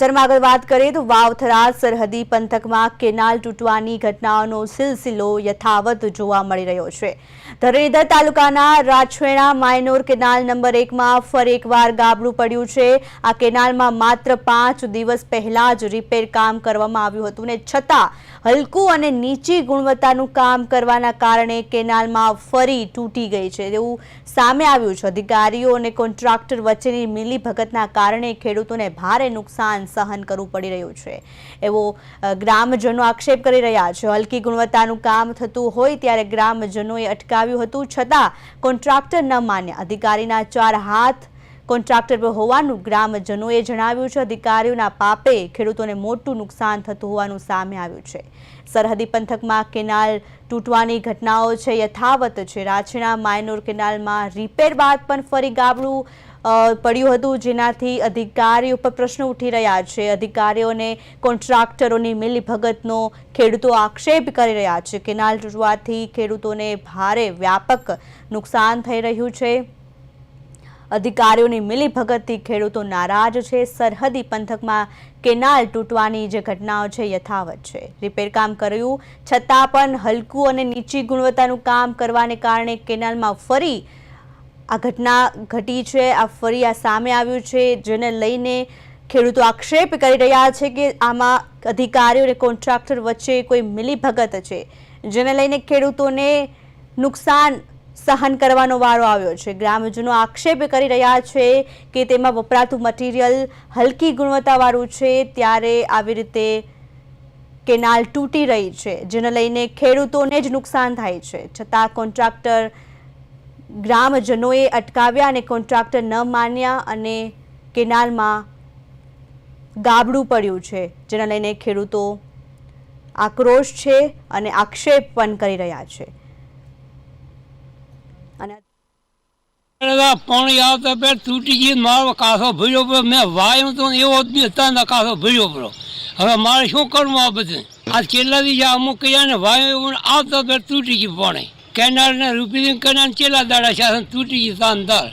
સમાચારમાં આગળ વાત કરીએ તો વાવથરા સરહદી પંથકમાં કેનાલ તૂટવાની ઘટનાઓનો સિલસિલો યથાવત જોવા મળી રહ્યો છે. ધરણીધર તાલુકાના રાજછેણા માયનોર કેનાલ નંબર એકમાં ફરી એકવાર ગાબડું પડ્યું છે. આ કેનાલમાં માત્ર પાંચ દિવસ પહેલા જ રિપેર કામ કરવામાં આવ્યું હતું ને છતાં હલકું અને નીચી ગુણવત્તાનું કામ કરવાના કારણે કેનાલમાં ફરી તૂટી ગઈ છે. તેવું સામે આવ્યું છે. અધિકારીઓ અને કોન્ટ્રાક્ટર વચ્ચેની મિલીભગતના કારણે ખેડૂતોને ભારે નુકસાન સહન કરવું પડી રહ્યું છે. એવો ગ્રામજનો આક્ષેપ કરી રહ્યા છે. હલકી ગુણવત્તાનું કામ થતું હોય ત્યારે ગ્રામજનોએ અટકાવ્યું હતું. છતાં, કોન્ટ્રાક્ટર ન માન્યા. અધિકારીના ચાર હાથ કોન્ટ્રાક્ટર પર હોવાનું ગ્રામજનોએ જણાવ્યું છે. અધિકારીઓના પાપે ખેડૂતોને મોટું નુકસાન થતું હોવાનું સામે આવ્યું છે. સરહદી પંથકમાં કેનાલ તૂટવાની ઘટનાઓ છે, યથાવત છે. રાજછેણા માયનોર કેનાલમાં રિપેર બાદ પણ ફરી ગાબડું પડ્યું હતું જેનાથી અધિકારી ઉપર પ્રશ્નો ઉઠી રહ્યા છે. અધિકારીઓને કોન્ટ્રાક્ટરોની મિલીભગતનો ખેડૂતો આક્ષેપ કરી રહ્યા છે. કેનાલ તૂટવાથી ખેડૂતોને ભારે વ્યાપક નુકસાન થઈ રહ્યું છે. અધિકારીઓની મિલીભગતથી ખેડૂતો નારાજ છે. સરહદી પંથકમાં કેનાલ તૂટવાની જે ઘટનાઓ છે યથાવત છે. રિપેર કામ કર્યું છતાં પણ હલકું અને નીચી ગુણવત્તાનું કામ કરવાને કારણે કેનાલમાં ફરી આ ઘટના ઘટી છે, આ ફરી આ સામે આવ્યું છે, જેને લઈને ખેડૂતો આક્ષેપ કરી રહ્યા છે કે આમાં અધિકારીઓ અને કોન્ટ્રાક્ટર વચ્ચે કોઈ મિલીભગત છે, જેને લઈને ખેડૂતોને નુકસાન સહન કરવાનો વારો આવ્યો છે. ગ્રામજનો આક્ષેપ કરી રહ્યા છે કે તેમાં વપરાતું મટીરિયલ હલકી ગુણવત્તાવાળું છે, ત્યારે આવી રીતે કેનાલ તૂટી રહી છે, જેને લઈને ખેડૂતોને જ નુકસાન થાય છે. છતાં કોન્ટ્રાક્ટર ગ્રામજનોએ અટકાવ્યા અને કોન્ટ્રાક્ટર ન માન્યા અને કેનાલમાં ગાબડું પડ્યું છે, જેના લઈને ખેડૂતો આક્રોશ છે અને આક્ષેપ પણ કરી રહ્યા છે. અને પાણી આવતા પે તૂટી ગઈ મારો કાસો ભર્યો પડ્યો. મેં વાયો તો એવો જ હતા કાસો ભર્યો પડ્યો. હવે મારે શું કરવું આ બધું? આ કેટલાથી દી અમુક કયા ને વાયો આવતા પે તૂટી ગયું પાણી. કેનાલ ને રૂપી કેનાલ ચેલા દાડા છે? તૂટી ગઈ શાનદાર